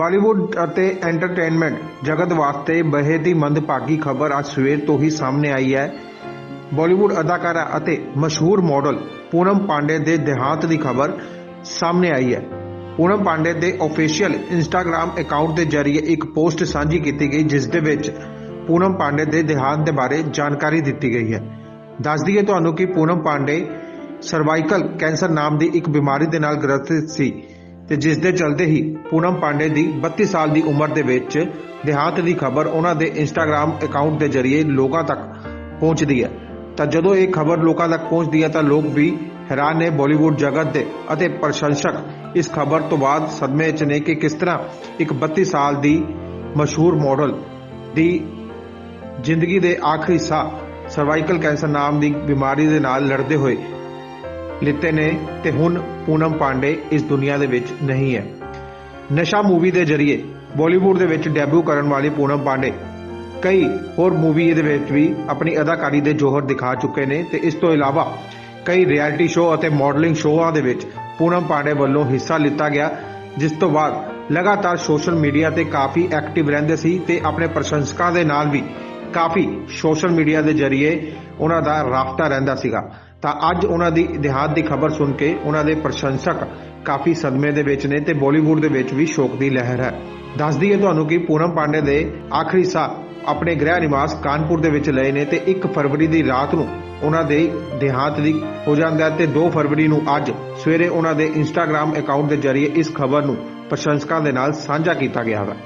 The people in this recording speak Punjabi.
ਬਾਲੀਵੁੱਡ ਅਤੇ ਐਂਟਰਟੇਨਮੈਂਟ ਜਗਤ ਵਾਸਤੇ ਬੇਹੱਦ ਹੀ ਮੰਦਭਾਗੀ ਖਬਰ ਅੱਜ ਸਵੇਰ ਤੋਂ ਹੀ ਸਾਹਮਣੇ ਆਈ ਹੈ। ਬਾਲੀਵੁੱਡ ਅਦਾਕਾਰਾ ਅਤੇ ਮਸ਼ਹੂਰ ਮਾਡਲ ਪੂਨਮ ਪਾਂਡੇ ਦੇ ਦੇਹਾਂਤ ਦੀ ਖਬਰ ਸਾਹਮਣੇ ਆਈ ਹੈ। ਪੂਨਮ ਪਾਂਡੇ ਦੇ ਅਫੀਸ਼ੀਅਲ ਇੰਸਟਾਗ੍ਰam ਅਕਾਊਂਟ ਦੇ ਜ਼ਰੀਏ ਇੱਕ ਪੋਸਟ ਸਾਂਝੀ ਕੀਤੀ ਗਈ, ਜਿਸ ਦੇ ਵਿੱਚ ਪੂਨਮ ਪਾਂਡੇ ਦੇ ਦੇਹਾਂਤ ਦੇ ਬਾਰੇ ਜਾਣਕਾਰੀ ਦਿੱਤੀ ਗਈ ਹੈ। ਦੱਸ ਦਈਏ ਤੁਹਾਨੂੰ ਕਿ ਪੂਨਮ ਪਾਂਡੇ ਸਰਵਾਈਕਲ ਕੈਂਸਰ ਨਾਮ ਦੀ ਇੱਕ ਬਿਮਾਰੀ ਦੇ ਨਾਲ ਗ੍ਰਸਤ ਸੀ। ਤੇ ਜਿਸ ਦੇ ਚਲਦੇ ਹੀ ਪੂਨਮ ਪਾਂਡੇ ਦੀ 32 ਸਾਲ ਦੀ ਉਮਰ ਦੇ ਵਿੱਚ ਦੇਹਾਂਤ ਦੀ ਖਬਰ ਉਹਨਾਂ ਦੇ ਇੰਸਟਾਗ੍ਰam ਅਕਾਊਂਟ ਦੇ ਜ਼ਰੀਏ ਲੋਕਾਂ ਤੱਕ ਪਹੁੰਚਦੀ ਹੈ। ਤਾਂ ਜਦੋਂ ਇਹ ਖਬਰ ਲੋਕਾਂ ਤੱਕ ਪਹੁੰਚਦੀ ਹੈ ਤਾਂ ਲੋਕ ਵੀ ਹੈਰਾਨ ਨੇ ਬਾਲੀਵੁੱਡ ਜਗਤ ਦੇ ਅਤੇ ਪ੍ਰਸ਼ੰਸਕ ਇਸ ਖਬਰ ਤੋਂ ਬਾਅਦ ਸਦਮੇ 'ਚ ਨੇ ਕਿ ਕਿਸ ਤਰ੍ਹਾਂ ਇੱਕ 32 ਸਾਲ ਦੀ ਮਸ਼ਹੂਰ ਮਾਡਲ ਦੀ ਜ਼ਿੰਦਗੀ ਦੇ ਆਖਰੀ ਸਾਹ ਸਰਵਾਈਕਲ ਕੈਂਸਰ ਨਾਮ ਦੀ ਬਿਮਾਰੀ ਦੇ ਨਾਲ ਲੜਦੇ ਹੋਏ ਲਿੱਤੇ ਨੇ ਤੇ ਹੁਣ ਪੂਨਮ ਪਾਂਡੇ ਇਸ ਦੁਨੀਆ ਦੇ ਵਿੱਚ ਨਹੀਂ ਹੈ। ਨਸ਼ਾ ਮੂਵੀ ਦੇ ਜ਼ਰੀਏ ਬਾਲੀਵੁੱਡ ਦੇ ਵਿੱਚ ਡੈਬਿਊ ਕਰਨ ਵਾਲੀ ਪੂਨਮ ਪਾਂਡੇ ਕਈ ਹੋਰ ਮੂਵੀ ਦੇ ਵਿੱਚ ਵੀ ਆਪਣੀ ਅਦਾਕਾਰੀ ਦੇ ਜੋਹਰ ਦਿਖਾ ਚੁੱਕੇ ਨੇ ਤੇ ਇਸ ਤੋਂ ਇਲਾਵਾ ਕਈ ਰਿਐਲਿਟੀ ਸ਼ੋਅ ਅਤੇ ਮਾਡਲਿੰਗ ਸ਼ੋਅਾਂ ਦੇ ਵਿੱਚ ਪੂਨਮ ਪਾਂਡੇ ਵੱਲੋਂ ਹਿੱਸਾ ਲਿੱਤਾ ਗਿਆ, ਜਿਸ ਤੋਂ ਬਾਅਦ ਲਗਾਤਾਰ ਸੋਸ਼ਲ ਮੀਡੀਆ ਤੇ ਕਾਫੀ ਐਕਟਿਵ ਰਹਿੰਦੇ ਸੀ ਤੇ ਆਪਣੇ ਪ੍ਰਸ਼ੰਸਕਾਂ ਦੇ ਨਾਲ ਵੀ ਕਾਫੀ ਸੋਸ਼ਲ ਮੀਡੀਆ ਦੇ ਜ਼ਰੀਏ ਉਹਨਾਂ ਦਾ ਰਾਬਤਾ ਰਹਿੰਦਾ ਸੀਗਾ। ਤਾਂ ਅੱਜ ਉਹਨਾਂ ਦੀ ਦੇਹਾਂਤ ਦੀ ਖਬਰ ਸੁਣ ਕੇ ਉਹਨਾਂ ਦੇ ਪ੍ਰਸ਼ੰਸਕ ਕਾਫੀ ਸਦਮੇ ਦੇ ਵਿੱਚ ਨੇ ਤੇ ਬਾਲੀਵੁੱਡ ਦੇ ਵਿੱਚ ਵੀ ਸ਼ੋਕ ਦੀ ਲਹਿਰ ਹੈ। ਦੱਸਦੀ ਹੈ ਤੁਹਾਨੂੰ ਕਿ ਪੂਨਮ ਪਾਂਡੇ ਦੇ ਆਖਰੀ ਸਾਹ ਆਪਣੇ ਗ੍ਰਹਿ ਨਿਵਾਸ ਕਾਨਪੁਰ ਦੇ ਵਿੱਚ ਲਏ ਨੇ ਤੇ 1 ਫਰਵਰੀ ਦੀ ਰਾਤ ਨੂੰ ਉਹਨਾਂ ਦੇ ਦੇਹਾਂਤ ਦੀ ਹੋ ਜਾਂਦਾ ਹੈ ਤੇ 2 ਫਰਵਰੀ ਨੂੰ ਅੱਜ ਸਵੇਰੇ ਉਹਨਾਂ ਦੇ ਇੰਸਟਾਗ੍ਰam ਅਕਾਊਂਟ ਦੇ ਜ਼ਰੀਏ ਇਸ ਖਬਰ ਨੂੰ ਪ੍ਰਸ਼ੰਸਕਾਂ ਦੇ ਨਾਲ ਸਾਂਝਾ ਕੀਤਾ ਗਿਆ ਹੈ।